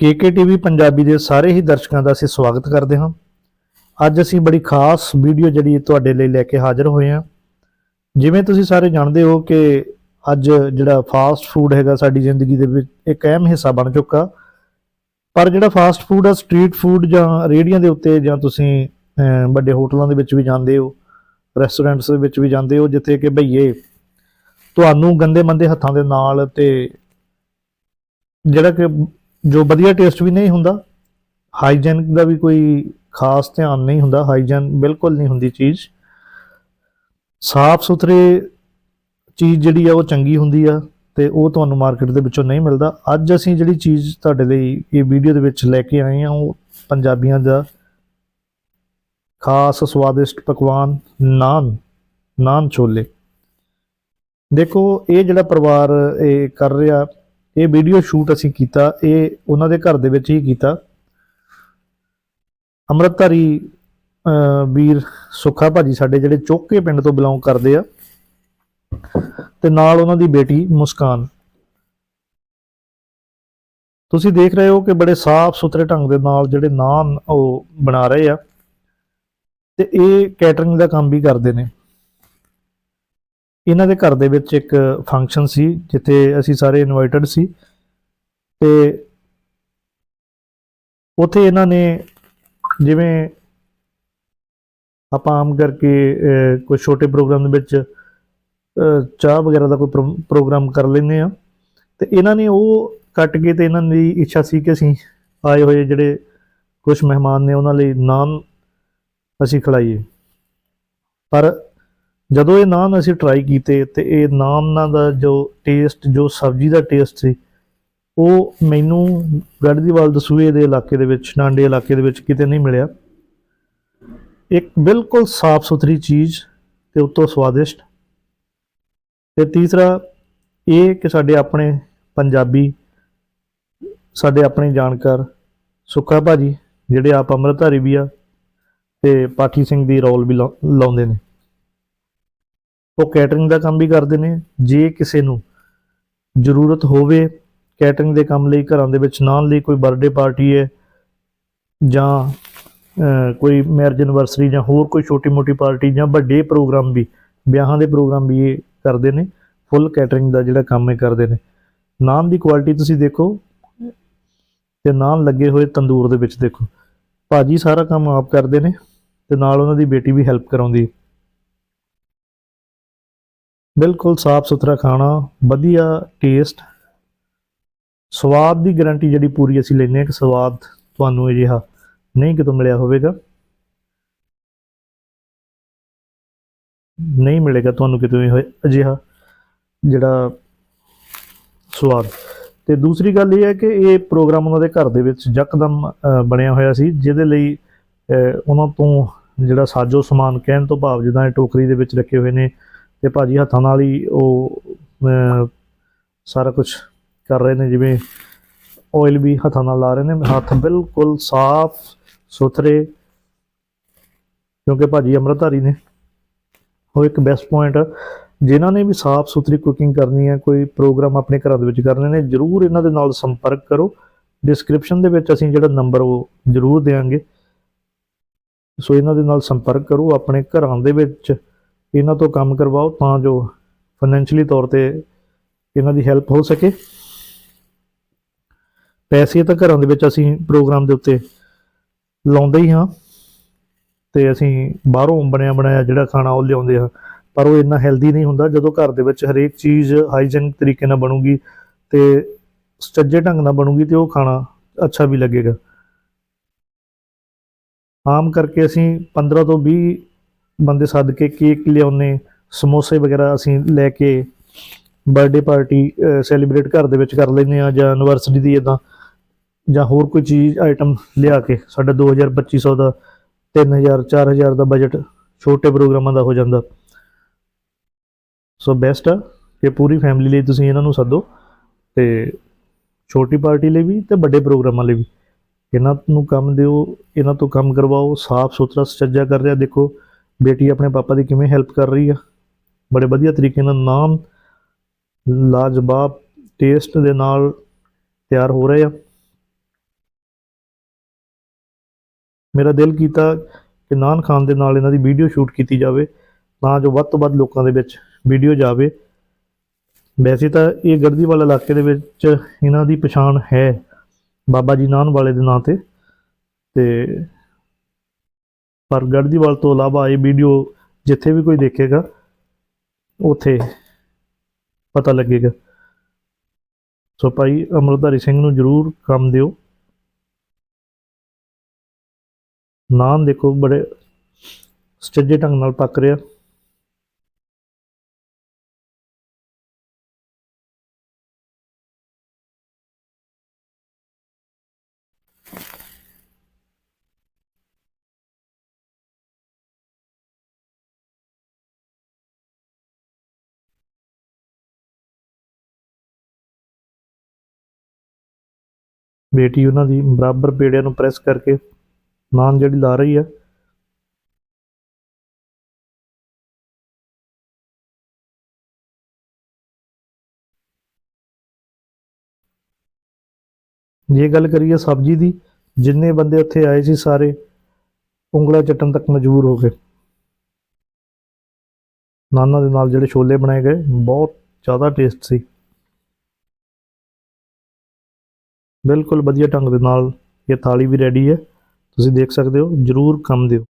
ਕੇਕੇਟੀਵੀ ਪੰਜਾਬੀ ਦੇ ਸਾਰੇ ਹੀ ਦਰਸ਼ਕਾਂ ਦਾ ਅਸੀਂ ਸਵਾਗਤ ਕਰਦੇ ਹਾਂ। ਅੱਜ ਅਸੀਂ ਬੜੀ ਖਾਸ ਵੀਡੀਓ ਜਿਹੜੀ ਤੁਹਾਡੇ ਲਈ ਲੈ ਕੇ ਹਾਜ਼ਰ ਹੋਏ ਹਾਂ। ਜਿਵੇਂ ਤੁਸੀਂ ਸਾਰੇ ਜਾਣਦੇ ਹੋ ਕਿ ਅੱਜ ਜਿਹੜਾ ਫਾਸਟ ਫੂਡ ਹੈਗਾ ਸਾਡੀ ਜ਼ਿੰਦਗੀ ਦੇ ਵਿੱਚ ਇੱਕ ਅਹਿਮ ਹਿੱਸਾ ਬਣ ਚੁੱਕਾ। ਪਰ ਜਿਹੜਾ ਫਾਸਟ ਫੂਡ ਆ ਸਟਰੀਟ ਫੂਡ ਜਾਂ ਰੇਹੜੀਆਂ ਦੇ ਉੱਤੇ ਜਾਂ ਤੁਸੀਂ ਵੱਡੇ ਹੋਟਲਾਂ ਦੇ ਵਿੱਚ ਵੀ ਜਾਂਦੇ ਹੋ ਰੈਸਟੋਰੈਂਟਸ ਦੇ ਵਿੱਚ ਵੀ ਜਾਂਦੇ ਹੋ, ਜਿੱਥੇ ਕਿ ਭਈਏ ਤੁਹਾਨੂੰ ਗੰਦੇ ਮੰਦੇ ਹੱਥਾਂ ਦੇ ਨਾਲ ਤੇ ਜਿਹੜਾ ਕਿ ਜੋ ਵਧੀਆ ਟੇਸਟ ਵੀ ਨਹੀਂ ਹੁੰਦਾ ਹਾਈਜੀਨ ਦਾ ਵੀ ਕੋਈ ਖਾਸ ਧਿਆਨ ਨਹੀਂ ਹੁੰਦਾ ਹਾਈਜੀਨ ਬਿਲਕੁਲ ਨਹੀਂ ਹੁੰਦੀ ਚੀਜ਼। ਸਾਫ਼ ਸੁਥਰੇ ਚੀਜ਼ ਜਿਹੜੀ ਆ ਉਹ ਚੰਗੀ ਹੁੰਦੀ ਆ ਤੇ ਉਹ ਤੁਹਾਨੂੰ ਮਾਰਕੀਟ ਦੇ ਵਿੱਚੋਂ ਨਹੀਂ ਮਿਲਦਾ। ਅੱਜ ਅਸੀਂ ਜਿਹੜੀ ਚੀਜ਼ ਤੁਹਾਡੇ ਲਈ ਇਹ ਵੀਡੀਓ ਦੇ ਵਿੱਚ ਲੈ ਕੇ ਆਏ ਹਾਂ ਉਹ ਪੰਜਾਬੀਆਂ ਦਾ ਖਾਸ ਸਵਾਦਿਸ਼ਟ ਪਕਵਾਨ ਨਾਨ ਨਾਨ ਛੋਲੇ। ਦੇਖੋ, ਇਹ ਜਿਹੜਾ ਪਰਿਵਾਰ ਇਹ ਕਰ ਰਿਹਾ ਇਹ ਵੀਡੀਓ ਸ਼ੂਟ ਅਸੀਂ ਕੀਤਾ ਇਹ ਉਹਨਾਂ ਦੇ ਘਰ ਦੇ ਵਿੱਚ ਹੀ ਕੀਤਾ। ਅੰਮ੍ਰਿਤਧਾਰੀ ਅਹ, ਵੀਰ ਸੁੱਖਾ ਭਾਜੀ ਸਾਡੇ ਜਿਹੜੇ ਚੋਕੇ ਪਿੰਡ ਤੋਂ ਬਿਲੋਂਗ ਕਰਦੇ ਆ ਤੇ ਨਾਲ ਉਹਨਾਂ ਦੀ ਬੇਟੀ ਮੁਸਕਾਨ। ਤੁਸੀਂ ਦੇਖ ਰਹੇ ਹੋ ਕਿ ਬੜੇ ਸਾਫ਼ ਸੁਥਰੇ ਢੰਗ ਦੇ ਨਾਲ ਜਿਹੜੇ ਨਾਨ ਉਹ ਬਣਾ ਰਹੇ ਆ ਤੇ ਇਹ ਕੈਟਰਿੰਗ ਦਾ ਕੰਮ ਵੀ ਕਰਦੇ ਨੇ। ਇਹਨਾਂ ਦੇ ਘਰ ਦੇ ਵਿੱਚ ਇੱਕ ਫੰਕਸ਼ਨ ਸੀ, ਜਿੱਥੇ ਅਸੀਂ ਸਾਰੇ ਇਨਵਾਈਟਡ ਸੀ। ਤੇ ਉਥੇ ਇਹਨਾਂ ਨੇ ਜਿਵੇਂ ਆਪਾਂ ਆਮ ਕਰਕੇ ਕੋਈ ਛੋਟੇ ਪ੍ਰੋਗਰਾਮ ਦੇ ਵਿੱਚ ਚਾਹ ਵਗੈਰਾ ਦਾ ਕੋਈ ਪ੍ਰੋ- ਪ੍ਰੋਗਰਾਮ ਕਰ ਲੈਂਦੇ ਆ ਤੇ ਇਹਨਾਂ ਨੇ ਉਹ ਕੱਟ ਕੇ ਤੇ ਇਹਨਾਂ ਦੀ ਇੱਛਾ ਸੀ ਕਿ ਅਸੀਂ ਆਏ ਹੋਏ ਜਿਹੜੇ ਕੁਝ ਮਹਿਮਾਨ ਨੇ, ਉਹਨਾਂ ਲਈ ਨਾਨ ਅਸੀਂ ਖਿਲਾਈਏ। ਪਰ ਜਦੋਂ ਇਹ ਨਾਨ ਅਸੀਂ ਟਰਾਈ ਕੀਤੇ ਤੇ ਇਹ ਨਾਨਾਂ ਦਾ ਜੋ ਟੇਸਟ ਜੋ ਸਬਜ਼ੀ ਦਾ ਟੇਸਟ ਸੀ, ਉਹ ਮੈਨੂੰ ਗੜਦੀਵਾਲ ਦਸੂਏ ਦੇ ਇਲਾਕੇ ਦੇ ਵਿੱਚ, ਨਾਂਡੇ ਇਲਾਕੇ ਦੇ ਵਿੱਚ ਕਿਤੇ ਨਹੀਂ ਮਿਲਿਆ। ਇੱਕ ਬਿਲਕੁਲ ਸਾਫ਼ ਸੁਥਰੀ ਚੀਜ਼ ਤੇ ਉਤੋਂ ਸਵਾਦਿਸ਼ਟ। ਤੇ ਤੀਸਰਾ, ਇਹ ਕਿ ਸਾਡੇ ਆਪਣੇ ਪੰਜਾਬੀ, ਸਾਡੇ ਆਪਣੇ ਜਾਣਕਾਰ ਸੁੱਖਾ ਭਾਜੀ, ਜਿਹੜੇ ਆਪ ਅੰਮ੍ਰਿਤਧਾਰੀ ਵੀ ਆ ਤੇ ਪਾਠੀ ਸਿੰਘ ਦੀ ਰੋਲ ਵੀ ਲਾ- ਲਾਉਂਦੇ ਨੇ। ਉਹ ਕੈਟਰਿੰਗ ਦਾ ਕੰਮ ਵੀ ਕਰਦੇ ਨੇ। ਜੇ ਕਿਸੇ ਨੂੰ ਜ਼ਰੂਰਤ ਹੋਵੇ ਕੈਟਰਿੰਗ ਦੇ ਕੰਮ ਲਈ ਘਰਾਂ ਦੇ ਵਿੱਚ ਨਾਨ ਲਈ ਕੋਈ ਬਰਥਡੇ ਪਾਰਟੀ ਹੈ ਜਾਂ ਕੋਈ ਮੈਰਿਜ ਐਨਵਰਸਰੀ ਜਾਂ ਹੋਰ ਕੋਈ ਛੋਟੀ-ਮੋਟੀ ਪਾਰਟੀ ਜਾਂ ਵੱਡੇ ਪ੍ਰੋਗਰਾਮ ਵੀ, ਵਿਆਹਾਂ ਦੇ ਪ੍ਰੋਗਰਾਮ ਵੀ ਇਹ ਕਰਦੇ ਨੇ। ਫੁੱਲ ਕੈਟਰਿੰਗ ਦਾ ਜਿਹੜਾ ਕੰਮ ਇਹ ਕਰਦੇ ਨੇ। ਨਾਨ ਦੀ ਕੁਆਲਿਟੀ ਤੁਸੀਂ ਦੇਖੋ ਤੇ ਨਾਨ ਲੱਗੇ ਹੋਏ ਤੰਦੂਰ ਦੇ ਵਿੱਚ ਦੇਖੋ। ਭਾਜੀ ਸਾਰਾ ਕੰਮ ਆਪ ਕਰਦੇ ਨੇ ਤੇ ਨਾਲ ਉਹਨਾਂ ਦੀ ਬੇਟੀ ਵੀ ਹੈਲਪ ਕਰਾਉਂਦੀ ਹੈ। ਬਿਲਕੁਲ ਸਾਫ਼ ਸੁਥਰਾ ਖਾਣਾ, ਵਧੀਆ ਟੇਸਟ ਸਵਾਦ ਦੀ ਗਾਰੰਟੀ ਜਿਹੜੀ ਪੂਰੀ ਅਸੀਂ ਲੈਂਦੇ ਹਾਂ ਕਿ ਸਵਾਦ ਤੁਹਾਨੂੰ ਅਜਿਹਾ ਨਹੀਂ ਕਿਤੋਂ ਮਿਲਿਆ ਹੋਵੇਗਾ। ਨਹੀਂ ਮਿਲੇਗਾ ਤੁਹਾਨੂੰ ਕਿਤੋਂ ਇਹ ਅਜਿਹਾ ਜਿਹੜਾ ਸਵਾਦ। ਤੇ ਦੂਸਰੀ ਗੱਲ ਇਹ ਹੈ ਕਿ ਇਹ ਪ੍ਰੋਗਰਾਮ ਉਹਨਾਂ ਦੇ ਘਰ ਦੇ ਵਿੱਚ ਯਕਦਮ ਬਣਿਆ ਹੋਇਆ ਸੀ, ਜਿਹਦੇ ਲਈ ਉਹਨਾਂ ਤੋਂ ਜਿਹੜਾ ਸਾਜੋ ਸਮਾਨ ਕਹਿਣ ਤੋਂ ਭਾਵ ਜਿੱਦਾਂ ਇਹ ਟੋਕਰੀ ਦੇ ਵਿੱਚ ਰੱਖੇ ਹੋਏ ਨੇ ਤੇ ਭਾਜੀ ਹੱਥਾਂ ਨਾਲ ਹੀ ਉਹ ਸਾਰਾ ਕੁਝ ਕਰ ਰਹੇ ਨੇ, ਜਿਵੇਂ ਆਇਲ ਵੀ ਹੱਥਾਂ ਨਾਲ ਲਾ ਰਹੇ ਨੇ, ਹੱਥ ਬਿਲਕੁਲ ਸਾਫ਼ ਸੁਥਰੇ, ਕਿਉਂਕਿ ਭਾਜੀ ਅੰਮ੍ਰਿਤਧਾਰੀ ਨੇ। ਉਹ ਇੱਕ ਬੈਸਟ ਪੁਆਇੰਟ ਜਿਨ੍ਹਾਂ ਨੇ ਵੀ ਸਾਫ਼ ਸੁਥਰੀ ਕੁਕਿੰਗ ਕਰਨੀ ਹੈ, ਕੋਈ ਪ੍ਰੋਗਰਾਮ ਆਪਣੇ ਘਰਾਂ ਦੇ ਵਿੱਚ ਕਰਨੇ ਨੇ, ਜਰੂਰ ਇਹਨਾਂ ਦੇ ਨਾਲ ਸੰਪਰਕ ਕਰੋ। ਡਿਸਕ੍ਰਿਪਸ਼ਨ ਦੇ ਵਿੱਚ ਅਸੀਂ ਜਿਹੜਾ ਨੰਬਰ ਉਹ ਜਰੂਰ ਦੇਵਾਂਗੇ ਸੋ ਇਹਨਾਂ ਦੇ ਨਾਲ ਸੰਪਰਕ ਕਰੋ, ਆਪਣੇ ਘਰਾਂ ਦੇ ਵਿੱਚ ਇਹਨਾਂ ਤੋਂ ਕੰਮ ਕਰਵਾਓ ਤਾਂ ਜੋ ਫਾਈਨੈਂਸ਼ੀਅਲੀ ਤੌਰ ਤੇ ਇਹਨਾਂ ਦੀ ਹੈਲਪ ਹੋ ਸਕੇ। ਪੈਸੇ ਤਾਂ ਘਰਾਂ ਦੇ ਵਿੱਚ ਅਸੀਂ ਪ੍ਰੋਗਰਾਮ ਦੇ ਉੱਤੇ ਲਾਉਂਦੇ ਹੀ ਹਾਂ ਤੇ ਅਸੀਂ ਬਾਹਰੋਂ ਬਣਿਆ ਬਣਾਇਆ ਜਿਹੜਾ ਖਾਣਾ ਉਹ ਲਿਆਉਂਦੇ ਹਾਂ। ਪਰ ਉਹ ਇੰਨਾ ਹੈਲਦੀ ਨਹੀਂ ਹੁੰਦਾ ਜਦੋਂ ਘਰ ਦੇ ਵਿੱਚ ਹਰੇਕ ਚੀਜ਼ ਹਾਈਜੀਨਿਕ ਤਰੀਕੇ ਨਾਲ ਬਣੂਗੀ ਤੇ ਸੱਜੇ ਢੰਗ ਨਾਲ ਬਣੂਗੀ ਤੇ ਉਹ ਖਾਣਾ ਅੱਛਾ ਵੀ ਲੱਗੇਗਾ। ਆਮ ਕਰਕੇ ਅਸੀਂ 15 ਤੋਂ 20 ਬੰਦੇ ਸੱਦ ਕੇ ਕੇਕ ਲਿਆਉਨੇ ਸਮੋਸੇ ਵਗੈਰਾ ਅਸੀਂ ਲੈ ਕੇ ਬਰਥਡੇ ਪਾਰਟੀ ਸੈਲੀਬ੍ਰੇਟ ਘਰ ਦੇ ਵਿੱਚ ਕਰ ਲੈਂਦੇ ਆ ਜਾਂ ਐਨਵਰਸਰੀ ਦੀ ਇਦਾਂ ਜਾਂ ਹੋਰ ਕੋਈ ਚੀਜ਼ ਆਈਟਮ ਲਿਆ ਕੇ ਸਾਡਾ 2000 2500 ਦਾ 3000 4000 ਦਾ ਬਜਟ ਛੋਟੇ ਪ੍ਰੋਗਰਾਮਾਂ ਦਾ ਹੋ ਜਾਂਦਾ। ਸੋ ਬੈਸਟ ਆ ਕਿ ਪੂਰੀ ਫੈਮਿਲੀ ਲਈ ਤੁਸੀਂ ਇਹਨਾਂ ਨੂੰ ਸੱਦੋ ਤੇ ਛੋਟੀ ਪਾਰਟੀ ਲਈ ਵੀ ਤੇ ਵੱਡੇ ਪ੍ਰੋਗਰਾਮਾਂ ਲਈ ਵੀ। ਇਹਨਾਂ ਨੂੰ ਕੰਮ ਦਿਓ, ਇਹਨਾਂ ਤੋਂ ਕੰਮ ਕਰਵਾਓ ਸਾਫ਼ ਸੁਥਰਾ ਸੱਜਾ ਕਰ ਰਿਹਾ ਦੇਖੋ। ਬੇਟੀ ਆਪਣੇ ਪਾਪਾ ਦੀ ਕਿਵੇਂ ਹੈਲਪ ਕਰ ਰਹੀ ਆ? ਬੜੇ ਵਧੀਆ ਤਰੀਕੇ ਨਾਲ ਨਾਮ, ਲਾਜਵਾਬ ਟੇਸਟ ਦੇ ਨਾਲ ਤਿਆਰ ਹੋ ਰਹੇ ਆ। ਮੇਰਾ ਦਿਲ ਕੀਤਾ ਕਿ ਨਾਨ ਖਾਨ ਦੇ ਨਾਲ ਇਹਨਾਂ ਦੀ ਵੀਡੀਓ ਸ਼ੂਟ ਕੀਤੀ ਜਾਵੇ, ਤਾਂ ਜੋ ਵੱਧ ਤੋਂ ਵੱਧ ਲੋਕਾਂ ਦੇ ਵਿੱਚ ਵੀਡੀਓ ਜਾਵੇ। ਵੈਸੇ ਤਾਂ ਇਹ ਗੜਦੀਵਾਲਾ ਇਲਾਕੇ ਦੇ ਵਿੱਚ ਇਹਨਾਂ ਦੀ ਪਛਾਣ ਹੈ ਬਾਬਾ ਜੀ ਨਾਨ ਵਾਲੇ ਦੇ ਨਾਂ ਤੇ ਤੇ ਪਰ ਗੜਦੀਵਾਲ ਤੋਂ ਇਲਾਵਾ ਇਹ ਵੀਡੀਓ ਜਿੱਥੇ ਵੀ ਕੋਈ ਦੇਖੇਗਾ, ਉਥੇ ਪਤਾ ਲੱਗੇਗਾ। ਸੋ ਭਾਈ ਅਮਰਧਾਰੀ ਸਿੰਘ ਨੂੰ ਜਰੂਰ ਕੰਮ ਦਿਓ। ਨਾਮ ਦੇਖੋ, ਬੜੇ ਸੱਜੇ ਢੰਗ ਨਾਲ ਪੱਕ ਰਿਹਾ। ਬੇਟੀ ਉਹਨਾਂ ਦੀ ਬਰਾਬਰ ਪੇੜਿਆਂ ਨੂੰ ਪ੍ਰੈਸ ਕਰਕੇ ਨਾਨ ਜਿਹੜੀ ਲਾ ਰਹੀ ਹੈ ਜੇ ਗੱਲ ਕਰੀਏ ਸਬਜ਼ੀ ਦੀ, ਜਿੰਨੇ ਬੰਦੇ ਉੱਥੇ ਆਏ ਸੀ ਸਾਰੇ ਉਂਗਲਾ ਚੱਟਣ ਤੱਕ ਮਜਬੂਰ ਹੋ ਗਏ। ਨਾਨਾ ਦੇ ਨਾਲ ਜਿਹੜੇ ਛੋਲੇ ਬਣਾਏ ਗਏ, ਬਹੁਤ ਜ਼ਿਆਦਾ ਟੇਸਟ ਸੀ। ਬਿਲਕੁਲ ਵਧੀਆ ਢੰਗ ਦੇ ਨਾਲ ਇਹ ਥਾਲੀ ਵੀ ਰੈਡੀ ਹੈ। ਤੁਸੀਂ ਦੇਖ ਸਕਦੇ ਹੋ, ਜਰੂਰ ਕੰਮ ਦਿਓ।